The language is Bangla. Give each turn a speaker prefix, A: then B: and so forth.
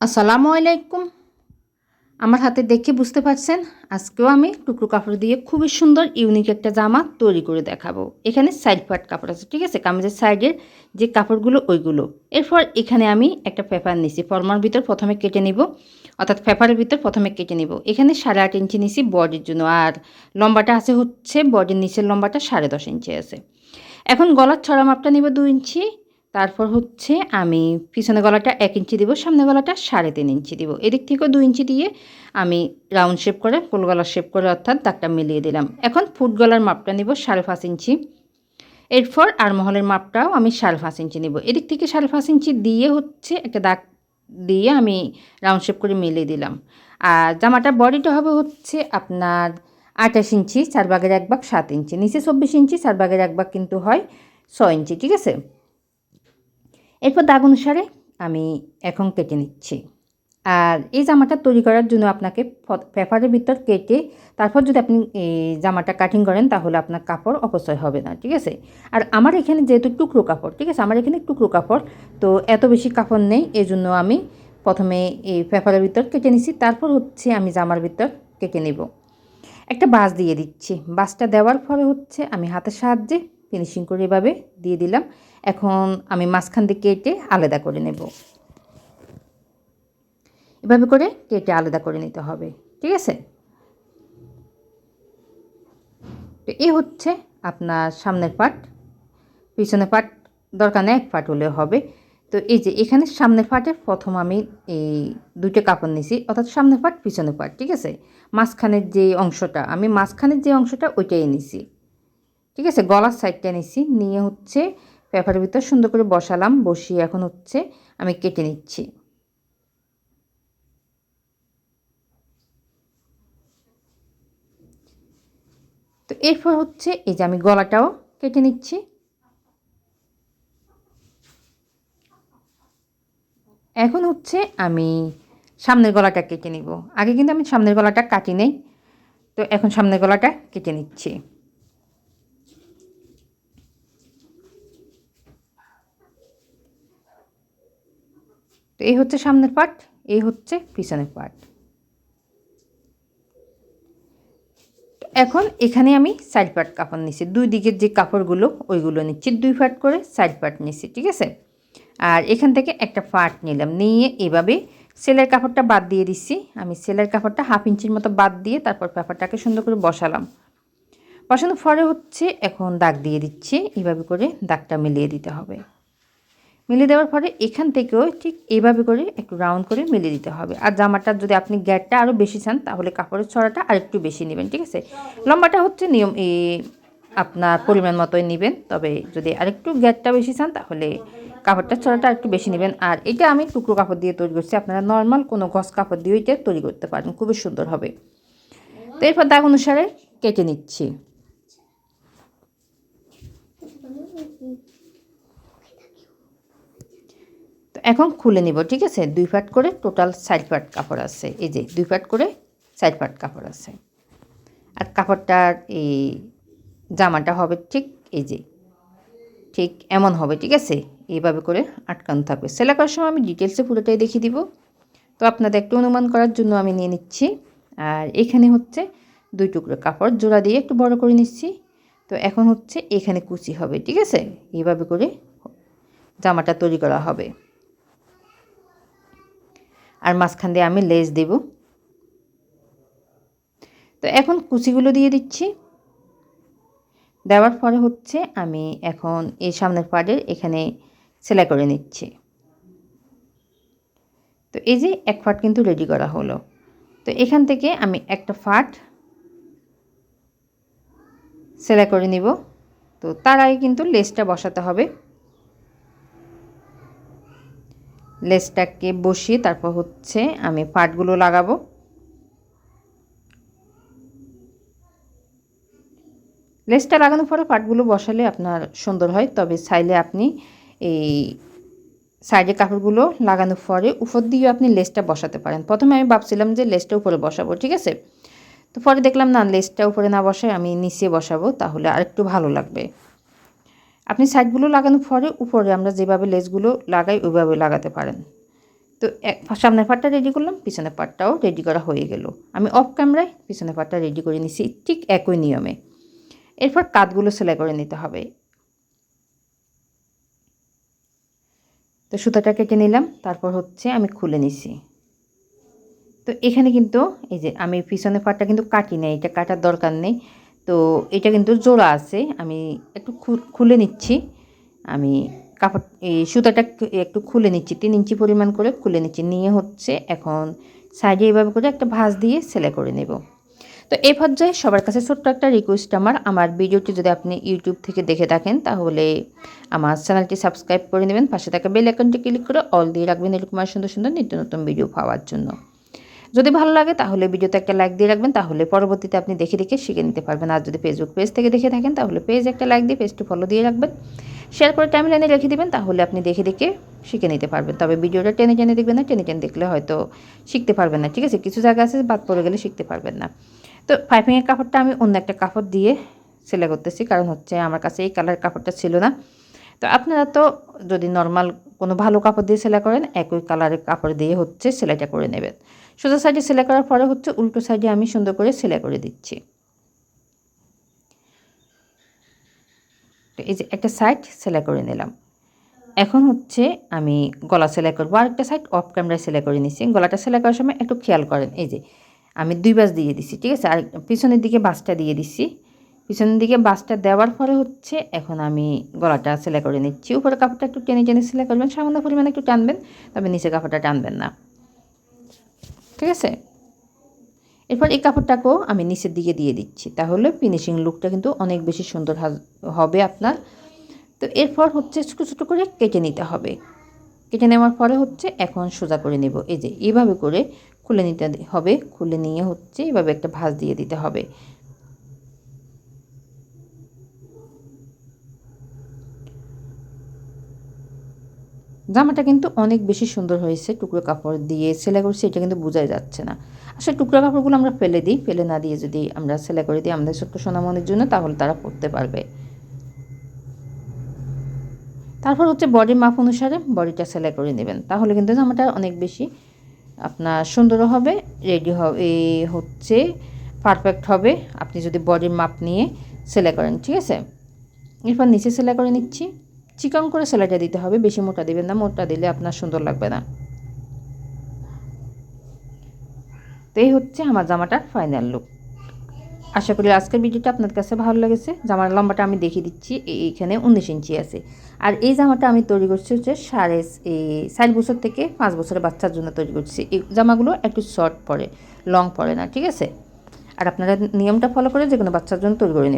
A: আসসালামু আলাইকুম। আমার হাতে দেখে বুঝতে পারছেন, আজকেও আমি টুকরো কাপড় দিয়ে খুবই সুন্দর, ইউনিক একটা জামা তৈরি করে দেখাবো। এখানে সাইড পার্ট কাপড় আছে, ঠিক আছে? কামিজের সাইডের যে কাপড়গুলো, ওইগুলো। এরপর এখানে আমি একটা পেপার নিছি ফর্মার ভিতর প্রথমে কেটে নিব, অর্থাৎ পেপারের ভিতর প্রথমে কেটে নিব। এখানে সাড়ে আট ইঞ্চি নিছি বডির জন্য, আর লম্বাটা আছে হচ্ছে, বডির নিচের লম্বাটা সাড়ে দশ ইঞ্চি আছে। এখন গলার ছড়া মাপটা নিব দু ইঞ্চি তারপর হচ্ছে আমি পিছনে গলাটা এক ইঞ্চি দিব, সামনে গলাটা সাড়ে তিন ইঞ্চি দিব। এদিক থেকেও দু ইঞ্চি দিয়ে আমি রাউন্ড শেপ করে, ফুল গলার শেপ করে অর্থাৎ দাগটা মিলিয়ে দিলাম। এখন ফুট গলার মাপটা নিব সাড়ে পাঁচ ইঞ্চি। এরপর আরমহলের মাপটাও আমি সাড়ে পাঁচ ইঞ্চি নিব। এদিক থেকে সাড়ে পাঁচ ইঞ্চি দিয়ে হচ্ছে একটা দাগ দিয়ে আমি রাউন্ড শেপ করে মিলিয়ে দিলাম। আর জামাটা বডিটা হবে হচ্ছে আপনার আঠাশ ইঞ্চি, চার ভাগের এক ভাগ সাত ইঞ্চি। নিচে চব্বিশ ইঞ্চি, চার ভাগের এক ভাগ কিন্তু হয় ছয় ইঞ্চি, ঠিক আছে? এরপর দাগ অনুসারে আমি এখন কেটে নিচ্ছি। আর এই জামাটা তৈরি করার জন্য আপনাকে পেপারের ভিতর কেটে তারপর যদি আপনি এই জামাটা কাটিং করেন তাহলে আপনার কাপড় অপচয় হবে না, ঠিক আছে? আর আমার এখানে যেহেতু টুকরো কাপড়, ঠিক আছে? আমার এখানে টুকরো কাপড়, তো এত বেশি কাপড় নেই এই জন্য আমি প্রথমে এই পেপারের ভিতর কেটে নিছি, তারপর হচ্ছে আমি জামার ভিতর কেটে নেব। একটা বাস দিয়ে দিচ্ছি। বাসটা দেওয়ার পরে হচ্ছে আমি হাতের সাহায্যে ফিনিশিং করে এভাবে দিয়ে দিলাম। এখন আমি মাঝখান দিয়ে কেটে আলাদা করে নেব। এভাবে করে কেটে আলাদা করে নিতে হবে, ঠিক আছে? তো এই হচ্ছে আপনার সামনের পাট। পিছনের পাট দরকার নেই, এক পাট হলে হবে। তো এই যে এখানে সামনের পাটে প্রথম আমি এই দুইটা কাপড় নিছি, অর্থাৎ সামনের পাট, পিছনের পাট, ঠিক আছে? মাঝখানের যে অংশটা, আমি মাঝখানের যে অংশটা ওইটাই নিছি, ঠিক আছে? গলার সাইডটা নিছি, নিয়ে হচ্ছে পেপারের ভিতর সুন্দর করে বসালাম, বসিয়ে এখন হচ্ছে আমি কেটে নিচ্ছি। তো এরপর হচ্ছে এই যে আমি গলাটাও কেটে নিচ্ছি। এখন হচ্ছে আমি সামনের গলাটা কেটে নিব। আগে কিন্তু আমি সামনের গলাটা কাটি নেই, তো এখন সামনের গলাটা কেটে নিচ্ছি। তো এই হচ্ছে সামনের পার্ট এই হচ্ছে পিছনের পার্ট এখন এখানে আমি সাইড পার্ট কাপড় নিচ্ছি দুই দিকের যে কাপড়গুলো, ওইগুলো নিচ্ছি, দুই পার্ট করে সাইড পার্ট নিচ্ছি ঠিক আছে? আর এখান থেকে একটা পার্ট নিলাম, নিয়ে এভাবে সেলের কাপড়টা বাদ দিয়ে দিচ্ছি আমি সেলের কাপড়টা হাফ ইঞ্চির মতো বাদ দিয়ে তারপর পেপারটাকে সুন্দর করে বসালাম। বসানোর পরে হচ্ছে এখন দাগ দিয়ে দিচ্ছি, এভাবে করে দাগটা মিলিয়ে দিতে হবে। মিলে দেওয়ার পরে এখান থেকেও ঠিক এইভাবে করে একটু রাউন্ড করে মিলিয়ে দিতে হবে। আর জামাটা যদি আপনি গ্যাটটা আরও বেশি চান, তাহলে কাপড়ের ছড়াটা আরেকটু বেশি নেবেন, ঠিক আছে? লম্বাটা হচ্ছে নিয়ম আপনার পরিমাণ মতোই নেবেন, তবে যদি আরেকটু গ্যাটটা বেশি চান, তাহলে কাপড়টা ছড়াটা একটু বেশি নেবেন। আর এটা আমি টুকরো কাপড় দিয়ে তৈরি করছি, আপনারা নর্মাল কোনো গস কাপড় দিয়ে এটা তৈরি করতে পারেন, খুবই সুন্দর হবে। তো এরপর দাগ অনুসারে কেটে নিচ্ছি। এখন খুলে নিব, ঠিক আছে? দুই পাট করে টোটাল সাইড পাট কাপড় আছে। এই যে, দুই পাট করে সাইড পাট কাপড় আছে। আর কাপড়টার এই জামাটা হবে ঠিক এই যে, ঠিক এমন হবে, ঠিক আছে? এইভাবে করে আটকানো থাকবে। সেলাই করার সময় আমি ডিটেলসে পুরোটাই দেখিয়ে দিব। তো আপনাদের একটু অনুমান করার জন্য আমি নিয়ে নিচ্ছি। আর এখানে হচ্ছে দুই টুকরো কাপড়, জোড়া দিয়ে একটু বড় করে নিচ্ছি। তো এখন হচ্ছে এখানে কুচি হবে, ঠিক আছে? এইভাবে করে জামাটা তৈরি করা হবে। আর মাঝখান দিয়ে আমি লেস দেব। তো এখন কুচিগুলো দিয়ে দিচ্ছি। দেওয়ার পরে হচ্ছে আমি এখন এই সামনের পাড়ের এখানে সেলাই করে নিচ্ছি। তো এই যে এক ফাট কিন্তু রেডি করা হলো। তো এখান থেকে আমি একটা ফাট সেলাই করে নিব। তো তার আগে কিন্তু লেসটা বসাতে হবে। লেসটাকে বসিয়ে তারপর হচ্ছে আমি পাটগুলো লাগাবো। লেসটা লাগানোর পরে পাটগুলো বসালে আপনার সুন্দর হয়, তবে চাইলে আপনি এই সাইডে কাপড়গুলো লাগানোর পরে উপর দিয়ে আপনি লেসটা বসাতে পারেন। প্রথমে আমি ভাবছিলাম যে লেসটা উপরে বসাবো, ঠিক আছে? তো পরে দেখলাম না লেসটা উপরে না বসায় আমি নিচে বসাবো, তাহলে আরেকটু ভালো লাগবে। আপনি সাইডগুলো লাগানোর পরে উপরে আমরা যেভাবে লেসগুলো লাগাই, ওইভাবে লাগাতে পারেন। তো এক সামনের পাটটা রেডি করলাম, পিছনের পাটটাও রেডি করা হয়ে গেল। আমি অফ ক্যামেরায় পিছনের পাটটা রেডি করে নিছি, ঠিক একই নিয়মে। এরপর কাতগুলো সেলাই করে নিতে হবে। তো সুতাটা কেটে নিলাম, তারপর হচ্ছে আমি খুলে নিছি। তো এখানে কিন্তু এই যে আমি পিছনের পাটটা কিন্তু কাটি নেই, এটা কাটার দরকার নেই। তো এটা কিন্তু জোড়া আছে, আমি একটু খুলে নিচ্ছি। আমি কাপড়, এই সুতাটা একটু খুলে নিচ্ছি, তিন ইঞ্চি পরিমাণ করে খুলে নিচ্ছি। নিয়ে হচ্ছে এখন সাইডে এইভাবে করে একটা ভাঁজ দিয়ে সেলাই করে নেব। তো এই পর্যায়ে সবার কাছে ছোট্ট একটা রিকোয়েস্ট আমার। আমার ভিডিওটি যদি আপনি ইউটিউব থেকে দেখে থাকেন, তাহলে আমার চ্যানেলটি সাবস্ক্রাইব করে নেবেন। পাশে থাকা বেল আইকনটি ক্লিক করে অল দিয়ে রাখবেন এরকম আর সুন্দর সুন্দর নিত্য নতুন ভিডিও পাওয়ার জন্য। যদি ভালো লাগে তাহলে ভিডিওতে একটা লাইক দিয়ে রাখবেন, তাহলে পরবর্তীতে আপনি দেখে দেখে শিখে নিতে পারবেন। আর যদি ফেসবুক পেজ থেকে দেখে থাকেন, তাহলে পেজ একটা লাইক দিয়ে পেজটি ফলো দিয়ে রাখবেন। শেয়ার করে টাইম লাইনে রেখে দেবেন, তাহলে আপনি দেখে দেখে শিখে নিতে পারবেন। তবে ভিডিওটা টেনে টেনে দেখবেন না, টেনে টেনে দেখলে হয়তো শিখতে পারবেন না, ঠিক আছে? কিছু জায়গা আছে, বাদ পড়ে গেলে শিখতে পারবেন না। তো পাইপিংয়ের কাপড়টা আমি অন্য একটা কাপড় দিয়ে সেলাই করতেছি, কারণ হচ্ছে আমার কাছে এই কালার কাপড়টা ছিল না। তো আপনারা তো যদি নর্মাল কোনো ভালো কাপড় দিয়ে সেলাই করেন, একই কালারের কাপড় দিয়ে হচ্ছে সেলাইটা করে নেবেন। সোজা সাইডে সেলাই করার পরে হচ্ছে উল্টো সাইডে আমি সুন্দর করে সেলাই করে দিচ্ছি। এই যে একটা সাইড সেলাই করে নিলাম। এখন হচ্ছে আমি গলা সেলাই করব। আর একটা সাইড অফ ক্যামেরায় সেলাই করে নিচ্ছি। গলাটা সেলাই করার সময় একটু খেয়াল করেন, এই যে আমি দুই বাস দিয়ে দিছি ঠিক আছে? আর পিছনের দিকে বাসটা দিয়ে দিচ্ছি। পিছনের দিকে বাসটা দেওয়ার পরে হচ্ছে এখন আমি গলাটা সেলাই করে নিচ্ছি। উপরে কাপড়টা একটু টেনে টেনে সেলাই করবেন। সামান্য পরিমাণে একটু টানবেন, তবে নিচে কাপড়টা টানবেন না। ঠিক আছে? এরপর এই কাপড়টাকেও আমি নিচের দিকে দিয়ে দিচ্ছি। তাহলে ফিনিশিং লুকটা কিন্তু অনেক বেশি সুন্দর হবে আপনার। তো এরপর হচ্ছে ছোটো ছোটো করে কেটে নিতে হবে। কেটে নেওয়ার পরে হচ্ছে এখন সোজা করে নেব। এই যে এইভাবে করে খুলে নিতে হবে। খুলে নিয়ে হচ্ছে এভাবে একটা ভাঁজ দিয়ে দিতে হবে। জামাটা কিন্তু অনেক বেশি সুন্দর হয়েছে, টুকরো কাপড় দিয়ে সেলাই করছি, এটা কিন্তু বোঝাই যাচ্ছে না। আসলে টুকরো কাপড়গুলো আমরা ফেলে দিই, ফেলে না দিয়ে যদি আমরা সেলাই করে দিই আমাদের ছোট্ট সোনামনির জন্য, তাহলে তারা পরতে পারবে। তারপর হচ্ছে বডির মাপ অনুসারে বডিটা সেলাই করে নেবেন। তাহলে কিন্তু জামাটা অনেক বেশি আপনার সুন্দরও হবে রেডি হবে হচ্ছে পারফেক্ট হবে। আপনি যদি বডির মাপ নিয়ে সেলাই করেন, ঠিক আছে? এরপর নিচে সেলাই করে নিচ্ছি। চিকন করে সেলাইটা দিতে হবে, বেশি মোটা দিবেন না, মোটা দিলে আপনার সুন্দর লাগবে না। তো এই হচ্ছে আমার জামাটার ফাইনাল লুক আশা করি আজকের ভিডিওটা আপনার কাছে ভালো লেগেছে। জামার লম্বাটা আমি দেখিয়ে দিচ্ছি, এইখানে উনিশ ইঞ্চি আছে। আর এই জামাটা আমি তৈরি করছি হচ্ছে সাড়ে চার বছর থেকে পাঁচ বছরের বাচ্চার জন্য তৈরি করছি। এই জামাগুলো একটু শর্ট পরে লং পরে না, ঠিক আছে? আর আপনারা নিয়মটা ফলো করে যে কোনো বাচ্চার জন্য তৈরি করে নেবেন